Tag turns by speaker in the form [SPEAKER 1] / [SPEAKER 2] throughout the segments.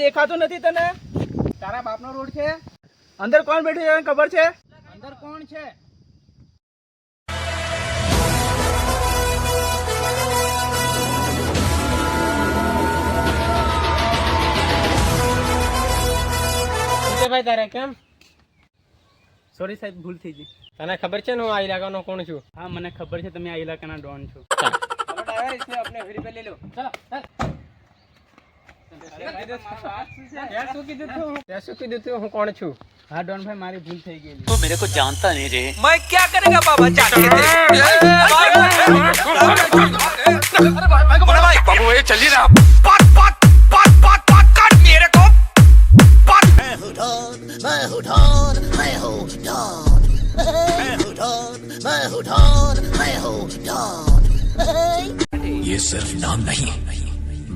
[SPEAKER 1] દેખાતો નથી તને? તારા બાપનો રોડ છે? અંદર કોણ બેઠું છે ખબર છે? અંદર કોણ છે?
[SPEAKER 2] ભાઈ તારે કેમ?
[SPEAKER 1] સોરી સાહેબ ભૂલ થઈ ગઈ.
[SPEAKER 2] તને ખબર છે ને હું આ ઇલાકાનો કોણ છું?
[SPEAKER 1] હા મને ખબર છે તમે આ ઇલાકાના ડોન છો.
[SPEAKER 2] ત્યાં શું કીધું તું ત્યાં શું કીધું તું હું કોણ છું
[SPEAKER 1] હા ડોન ભાઈ મારી ભૂલ થઈ ગઈ
[SPEAKER 3] तो मेरे को जानता नहीं रे
[SPEAKER 4] बाबू ये चलिए ना पाट पाट पाट पाट पाट काट मेरे को पाट
[SPEAKER 5] मैं हूँ डॉन मैं हूँ डॉन मैं हूँ डॉन मैं हूँ डॉन मैं हूँ डॉन मैं हूँ डॉन
[SPEAKER 3] ये सिर्फ नाम नहीं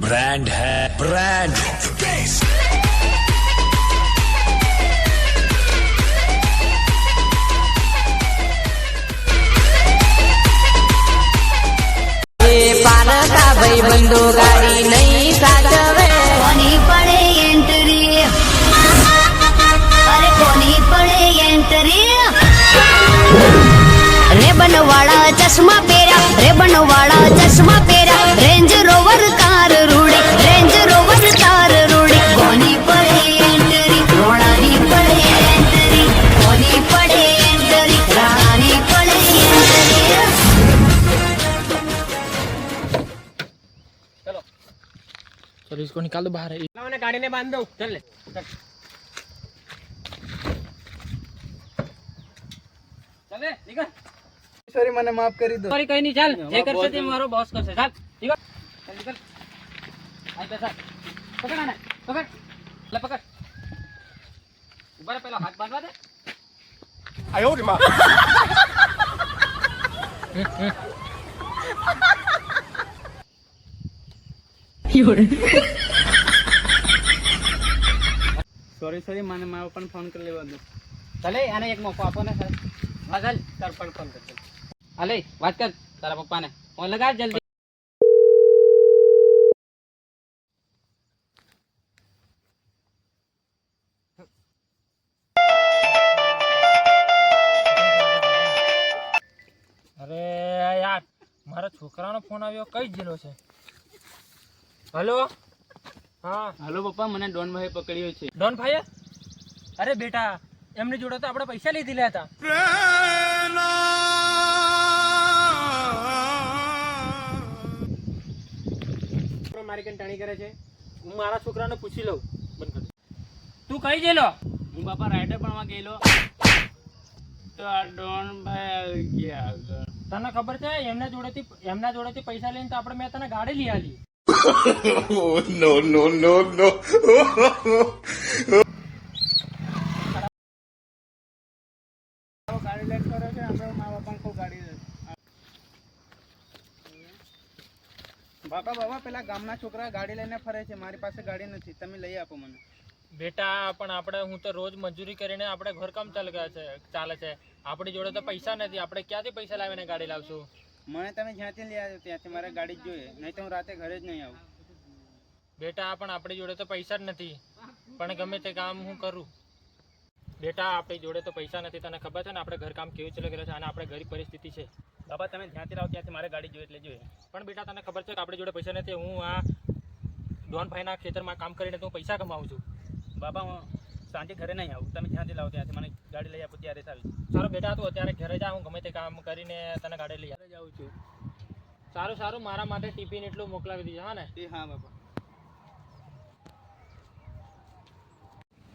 [SPEAKER 3] ब्रांड है ब्रांड
[SPEAKER 6] પારકા ભાઈ બંધો
[SPEAKER 2] નિકાલ બહાર મને ગાડીને બાંધ. દઉં ચાલ. ચાલે નીકળ.
[SPEAKER 1] સોરી મને માફ કરી દો.
[SPEAKER 2] સોરી કઈ નહીં ચાલ. જે કરશે તે મારો બોસ કરશે. ચાલ નીકળ. ચાલ નીકળ. આઈ બેસા. પકડ આને. પકડ. લે પકડ. હાથ બાંધવા દે.
[SPEAKER 1] સોરી સોરી મને મારો પણ ફોન કરી લેવા દો.
[SPEAKER 2] ચાલે આને એક મોકો આપો ને સર. હા તાર પણ ફોન કરજો. અલે વાત કર તારા પપ્પાને. ફોન લગાડ જલ્દી. અરે યાર મારા છોકરાનો ફોન આવ્યો કઈ જિલ્લો છે? હલો? હા.
[SPEAKER 1] હાલો પપ્પા મને ડોન ભાઈ પકડ્યો છે.
[SPEAKER 2] ડોન ભાઈ અરે બેટા એમની જોડે તો આપણે પૈસા લીધેલા હતા. મારી કઈ ટાણી કરે છે. હું મારા છોકરાને પૂછી લઉં. બંધ તું કઈ ગયેલો?
[SPEAKER 1] હું બાપા રાઈડર પણ ગયેલો. તો આ ડોન ભાઈ આવી ગયા
[SPEAKER 2] તને ખબર છે એમના જોડેથી એમના જોડેથી પૈસા લઈને તો આપણે મેં તને ગાડી લઈ આલી.
[SPEAKER 1] no, no, no, no. બાબા બાબા પેલા ગામના છોકરા ગાડી લઈને ફરે છે. મારી પાસે ગાડી નથી. તમે લઈ આપો મને.
[SPEAKER 2] બેટા પણ આપણે હું તો રોજ મજૂરી કરીને આપણે ઘરકામ ચાલે છે ચાલે છે. આપણી જોડે તો પૈસા નથી. આપણે ક્યાંથી પૈસા લાવીને ગાડી લાવશું?
[SPEAKER 1] મને તમે જ્યાંથી લઈ આવ્યો ત્યાંથી મારે ગાડી જ જોઈએ. નહીં તો હું રાતે ઘરે જ નહીં આવું.
[SPEAKER 2] બેટા પણ આપણી જોડે તો પૈસા જ નથી. પણ ગમે તે કામ હું કરું. બેટા, આપણી જોડે તો પૈસા નથી. તને ખબર છે ને, આપણે ઘરકામ કેવું ચાલી રહ્યું છે? અને આપણે ગરીબ પરિસ્થિતિ છે.
[SPEAKER 1] બાપા, તમે જ્યાંથી લાવો ત્યાંથી મારે ગાડી જોઈએ એટલે જોઈએ.
[SPEAKER 2] પણ બેટા, તને ખબર છે કે આપણી જોડે પૈસા નથી. હું આ ડોનભાઈના ખેતરમાં કામ કરીને તો હું પૈસા કમાવું છું.
[SPEAKER 1] બાપા, હું સાંજે ઘરે નહીં આવું. તમે જ્યાંથી લાવો ત્યાંથી મને ગાડી લઈ આપો, ત્યારે સારું
[SPEAKER 2] સારું બેટા, તું અત્યારે ઘરે જા. હું ગમે તે કામ કરીને તને ગાડી લઈ
[SPEAKER 1] ઘરે જાઉં છું.
[SPEAKER 2] સારું સારું મારા માટે ટિફિન એટલું મોકલાવી દીધું હા ને?
[SPEAKER 1] એ હા બાપા.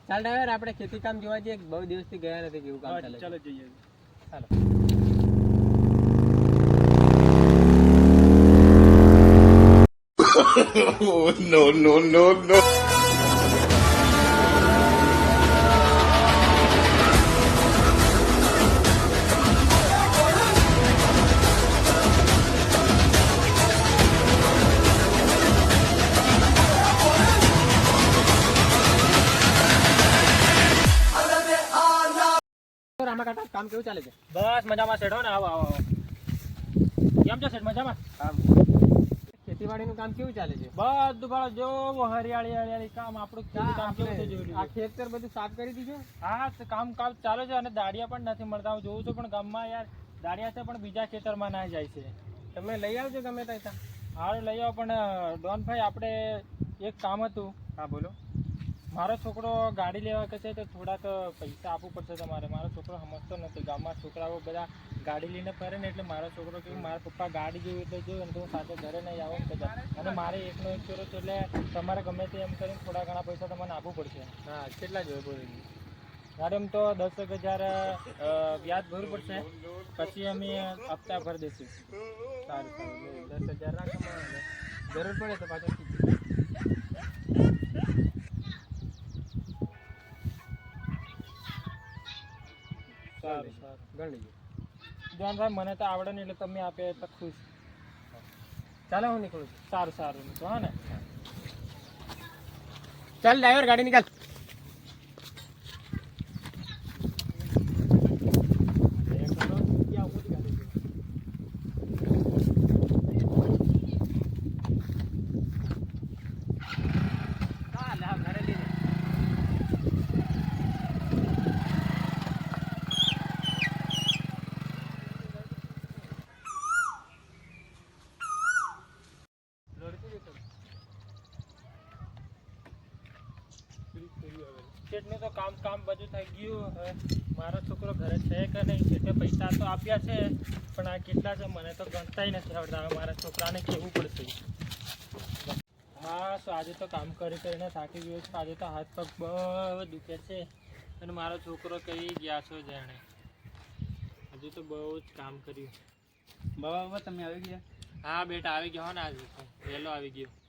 [SPEAKER 2] ચાલ ડ્રાઈવર આપણે ખેતી કામ જોવા જઈએ બહુ દિવસથી ગયા નથી કેવું કામ ચાલે
[SPEAKER 1] ચાલો જઈએ.
[SPEAKER 2] ચાલો.
[SPEAKER 4] Oh, no, no,
[SPEAKER 2] no, no. કામ કેવું ચાલે છે? બસ મજામાં શેઠો ને આવો આવો કેમ છે શેઠ મજામાં?
[SPEAKER 1] ખેતી
[SPEAKER 7] ખેતીવાડીનું કામ કેવું ચાલે છે?
[SPEAKER 2] બધું ભાડો જોવો હરિયાળી હરિયાળી કામ આપણું કામ કેવું છે
[SPEAKER 7] આ ખેતર બધું સાફ કરી દીધું?
[SPEAKER 2] હા કામ કામ ચાલે છે અને દાડિયા પણ નથી મળતા. હું જોઉં છું પણ ગામમાં યાર દાડિયા છે પણ બીજા ખેતરમાં ના જાય છે.
[SPEAKER 7] તમે લઈ આવજો ગમે ત્યાં.
[SPEAKER 2] હારું લઈ આવો પણ ડોન ભાઈ આપણે એક કામ હતું.
[SPEAKER 7] હા બોલો.
[SPEAKER 2] મારો છોકરો ગાડી લેવા કે છે તો થોડાક પૈસા આપવું પડશે તમારે. મારો છોકરો સમજતો નથી. ગામમાં છોકરાઓ બધા ગાડી લઈને ફરે ને એટલે મારો છોકરો કે મારા પપ્પા ગાડી જોયું એટલે જોયું અને તો હું સાથે ઘરે નહીં આવું બધા અને મારે એકનો એક છોકરો છે એટલે તમારે ગમે તે એમ કરીને થોડા ઘણા પૈસા તમારે આપવું પડશે.
[SPEAKER 7] હા કેટલા જોઈએ બોલી?
[SPEAKER 2] મારે એમ તો દસ એક હજાર વ્યાજ ભરવું પડશે. પછી અમે હપ્તા ભરી દઈશું.
[SPEAKER 7] સારું સારું. દસ હજાર રાખો જરૂર પડે તો પાછો
[SPEAKER 2] સારું સારું.
[SPEAKER 7] ગણ લેજો
[SPEAKER 2] ધ્યાનભાઈ મને તો આવડે નહીં એટલે તમે આપે તો ખુશ.
[SPEAKER 7] ચાલો હું નીકળું છું.
[SPEAKER 2] સારું સારું. તો હા ને?
[SPEAKER 7] ચાલ ડ્રાઈવર ગાડી નીકાળ.
[SPEAKER 2] કેટલું તો કામ કામ બધું થઈ ગયું હવે. મારો છોકરો ઘરે છે કે નહીં તે પૈસા તો આપ્યા છે પણ આ કેટલા છે મને તો ગણતાય નથી આવડતા. હવે મારા છોકરાને કહેવું પડશે? હા તો આજે તો કામ કરી કરીને થાકી ગયો છું. આજે તો હાથ પગ બહુ દુખે છે. અને મારો છોકરો કઈ ગયા છો જાણે? હજુ તો બહુ જ કામ કર્યું.
[SPEAKER 1] બાબા બાબા તમે આવી ગયા?
[SPEAKER 2] હા બેટા આવી ગયો હો ને આજે વહેલો આવી ગયો.
[SPEAKER 1] હવે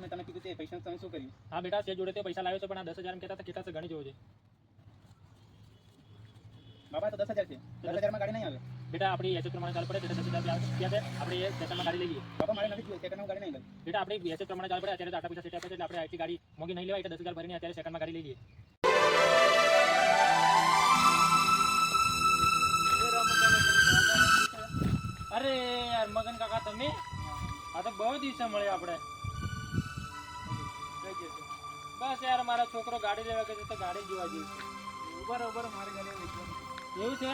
[SPEAKER 1] મેં તમે કીધું તે પૈસા તમે શું કર્યું?
[SPEAKER 2] હા બેટા તે જોડે તે પૈસા લાવ્યો છે પણ આ દસ હજાર કહેતા કેટલા છે ગણી જોવો છે.
[SPEAKER 1] બાબા તો દસ હજાર છે. દસ હજારમાં ગાડી નહીં આવે.
[SPEAKER 2] બેટા આપણી એસેટ પ્રમાણે ચાલ પડે એટલે દસ હજાર રૂપિયા છે આપણે એ સેકન્ડમાં ગાડી લઈએ.
[SPEAKER 1] બાપા મારે નથી જોઈએ સેકન્ડમાં ગાડી નહીં આવે.
[SPEAKER 2] બેટા આપણે એસેટ પ્રમાણે ચાલુ પડે અત્યારે આટલા પૈસા સેટ આપે છે એટલે આપણે આટલી ગાડી મોંઘી નહીં લેવાય એટલે દસ હજાર ભરીને અત્યારે સેકન્ડમાં ગાડી લઈ લઈએ. અરે યાર મગન કાકા તમે? આ તો બહુ દિવસે મળ્યા આપણે. બસ યાર મારો છોકરો ગાડી લેવા ગયો છે તો ગાડી જોવા જઈશ
[SPEAKER 1] ઊભા ઉબર મારે લઈ
[SPEAKER 2] એવું છે?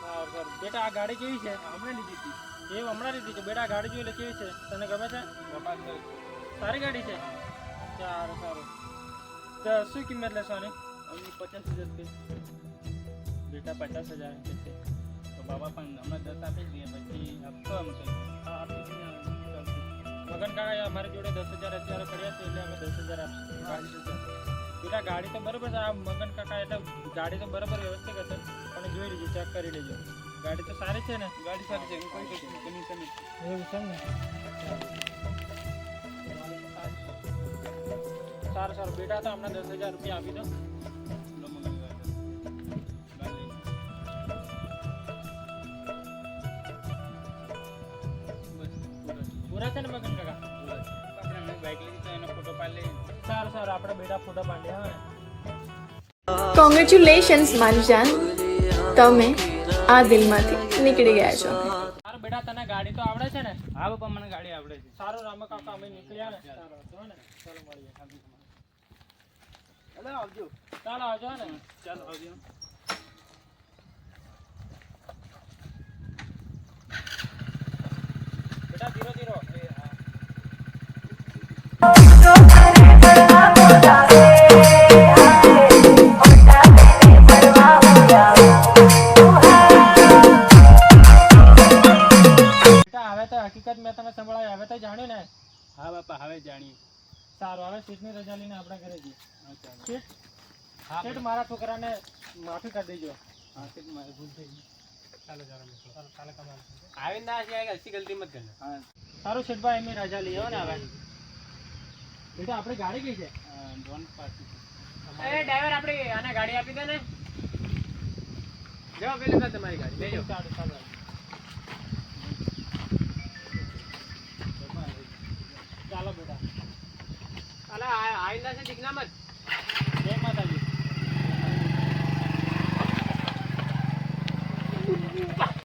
[SPEAKER 2] સારું બેટા આ ગાડી કેવી છે?
[SPEAKER 1] હમણાં લીધી હતી.
[SPEAKER 2] એવું હમણાં લીધી છે? બેટા આ ગાડી જોઈ એટલે કેવી છે? તને ગમે છે? સારી ગાડી છે? સારું સારું. તો શું કિંમત લેશો આની?
[SPEAKER 1] અમને પચાસ હજાર છે
[SPEAKER 2] બેટા પચાસ હજાર છે.
[SPEAKER 1] તો બાબા પણ હમણાં દસ આપી જ દઈએ પછી આપતો એમ છે હા.
[SPEAKER 2] મગન કાકા અમારી જોડે દસ હજાર અત્યારે કર્યા છે એટલે અમે દસ હજાર આપીશું. બેટા ગાડી તો બરોબર છે આ મગન કાકા એટલે ગાડી તો બરોબર વ્યવસ્થિત હશે પણ જોઈ લેજો ચેક કરી લેજો. ગાડી તો સારી છે ને?
[SPEAKER 1] ગાડી સારી છે હું કોઈ
[SPEAKER 2] એવું છે ને? સારું સારું બેટા તો હમણાં દસ હજાર રૂપિયા આપી દો.
[SPEAKER 1] પૂરા
[SPEAKER 2] છે ને મગન કાકા? સારું સારું આપણે બેટા ફોટા પાડીએ હા.
[SPEAKER 8] કોંગ્રેચ્યુલેશન્સ માનજાન તમે આ દિલમાંથી નીકળી ગયા છો.
[SPEAKER 2] સારું બેટા તને ગાડી તો આવડે છે ને?
[SPEAKER 1] હા બાપા મને ગાડી આવડે છે.
[SPEAKER 2] સારું રામ કાકા અમે નીકળ્યા ને. સારું જો ને ચાલો મળીએ
[SPEAKER 1] ચાલો આવજો.
[SPEAKER 2] ચાલો આવજો ને.
[SPEAKER 1] ચાલો આવજો.
[SPEAKER 2] બેટા ધીરો ધીરો. ને આપણા ઘરે જઈએ.
[SPEAKER 1] હા
[SPEAKER 2] શેઠ મારા માફી કરી દેજો.
[SPEAKER 1] ભૂલ થઈ
[SPEAKER 2] ચાલો ચાલો
[SPEAKER 7] આવી ના હસી ગલતી મત
[SPEAKER 1] કરને
[SPEAKER 2] સારું શેઠભાઈ એમની રજા લઈ ને આવે બેટા આપણે ગાડી કઈ છે.
[SPEAKER 7] ડ્રાઈવર આપણે આને ગાડી આપી દે ને. જો પેલી તમારી ગાડી લેજો.
[SPEAKER 2] સારું ચાલો છે
[SPEAKER 7] અલા આ-